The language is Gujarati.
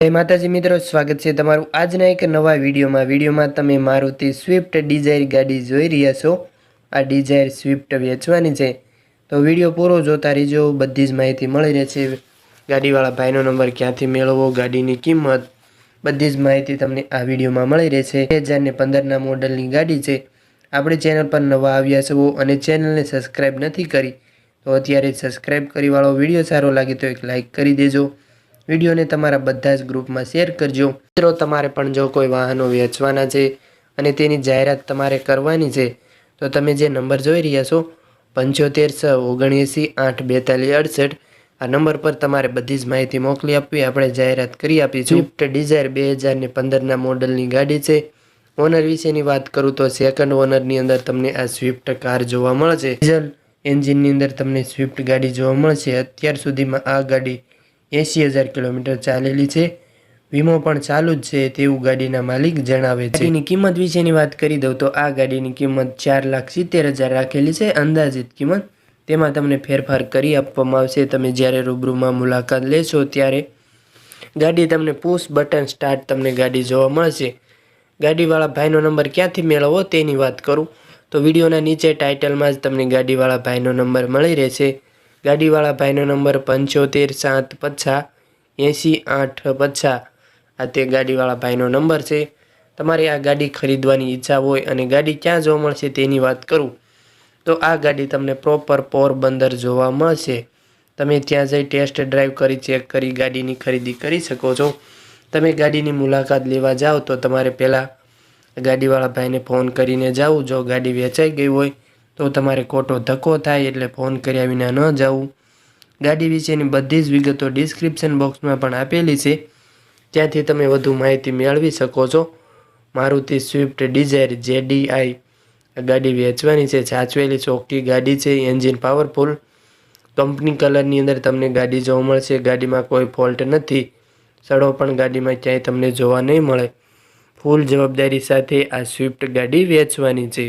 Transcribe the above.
જય માતાજી મિત્રો, સ્વાગત છે તમારું આજના એક નવા વિડીયોમાં. વિડીયોમાં તમે મારુતિ સ્વિફ્ટ ડિઝાયર ગાડી જોઈ રહ્યા છો. આ ડિઝાયર સ્વિફ્ટ વેચવાની છે. તો વીડિયો પૂરો જોતા રહીજો, બધી જ માહિતી મળી રહેશે. ગાડીવાળા ભાઈનો નંબર ક્યાંથી મેળવવો, ગાડીની કિંમત, બધી જ માહિતી તમને આ વિડીયોમાં મળી રહેશે. બે હજારને પંદરના મોડલની ગાડી છે. આપણી ચેનલ પર નવા આવ્યા છો અને ચેનલને સબસ્ક્રાઈબ નથી કરી, તો અત્યારે સબસ્ક્રાઈબ કરીવાળો વીડિયો સારો લાગે તો એક લાઇક કરી દેજો. વિડીયોને તમારા બધા જ ગ્રુપમાં શેર કરજો. મિત્રો, તમારે પણ જો કોઈ વાહનો વેચવાના છે અને તેની જાહેરાત તમારે કરવાની છે, તો તમે જે નંબર જોઈ રહ્યા છો, પંચોતેર છ ઓગણએંસી આઠ બેતાલીસ અડસઠ, આ નંબર પર તમારે બધી જ માહિતી મોકલી આપવી. આપણે જાહેરાત કરી આપીશું. સ્વિફ્ટ ડિઝાયર બે હજાર ને પંદરના મોડલની ગાડી છે. ઓનર વિશેની વાત કરું તો સેકન્ડ ઓનરની અંદર તમને આ સ્વિફ્ટ કાર જોવા મળશે. ડીઝલ એન્જિનની અંદર તમને સ્વિફ્ટ ગાડી જોવા મળશે. અત્યાર સુધીમાં આ ગાડી એંસી હજાર કિલોમીટર ચાલેલી છે. વીમો પણ ચાલુ જ છે તેવું ગાડીના માલિક જણાવે છે. એની કિંમત વિશેની વાત કરી દઉં તો આ ગાડીની કિંમત ચાર લાખ સિત્તેર હજાર રાખેલી છે. અંદાજિત કિંમત તેમાં તમને ફેરફાર કરી આપવામાં આવશે. તમે જ્યારે રૂબરૂમાં મુલાકાત લેશો ત્યારે ગાડી તમને પુશ બટન સ્ટાર્ટ તમને ગાડી જોવા મળશે. ગાડીવાળા ભાઈનો નંબર ક્યાંથી મેળવવો તેની વાત કરું. તો વિડીયોના નીચે ટાઇટલમાં જ તમને ગાડીવાળા ભાઈનો નંબર મળી રહેશે. ગાડીવાળા ભાઈનો નંબર પંચોતેર સાત પચ્છા એંસી આઠ પચ્છા આ તે ગાડીવાળા ભાઈનો નંબર છે. તમારે આ ગાડી ખરીદવાની ઈચ્છા હોય અને ગાડી ક્યાં જોવા મળશે તેની વાત કરું. તો આ ગાડી તમને પ્રોપર પોરબંદર જોવા મળશે. તમે ત્યાં જઈ ટેસ્ટ ડ્રાઈવ કરી ચેક કરી ગાડીની ખરીદી કરી શકો છો. તમે ગાડીની મુલાકાત લેવા જાઓ તો તમારે પહેલાં ગાડીવાળા ભાઈને ફોન કરીને જાવું. જો ગાડી વેચાઈ ગઈ હોય તો તમારે ખોટો ધક્કો થાય એટલે ફોન કર્યા વિના ન જવું. ગાડી વિશેની બધી જ વિગતો ડિસ્ક્રિપ્શન બોક્સમાં પણ આપેલી છે. ત્યાંથી તમે વધુ માહિતી મેળવી શકો છો. મારુતિ સ્વિફ્ટ ડિઝાયર જેડીઆઈ ગાડી વેચવાની છે, સાચવેલી ચોખ્ખી ગાડી છે એન્જિન પાવરફુલ કંપની કલરની અંદર તમને ગાડી જોવા મળશે. ગાડીમાં કોઈ ફોલ્ટ નથી. સડો પણ ગાડીમાં ક્યાંય તમને જોવા નહીં મળે. ફૂલ જવાબદારી સાથે આ સ્વિફ્ટ ગાડી વેચવાની છે.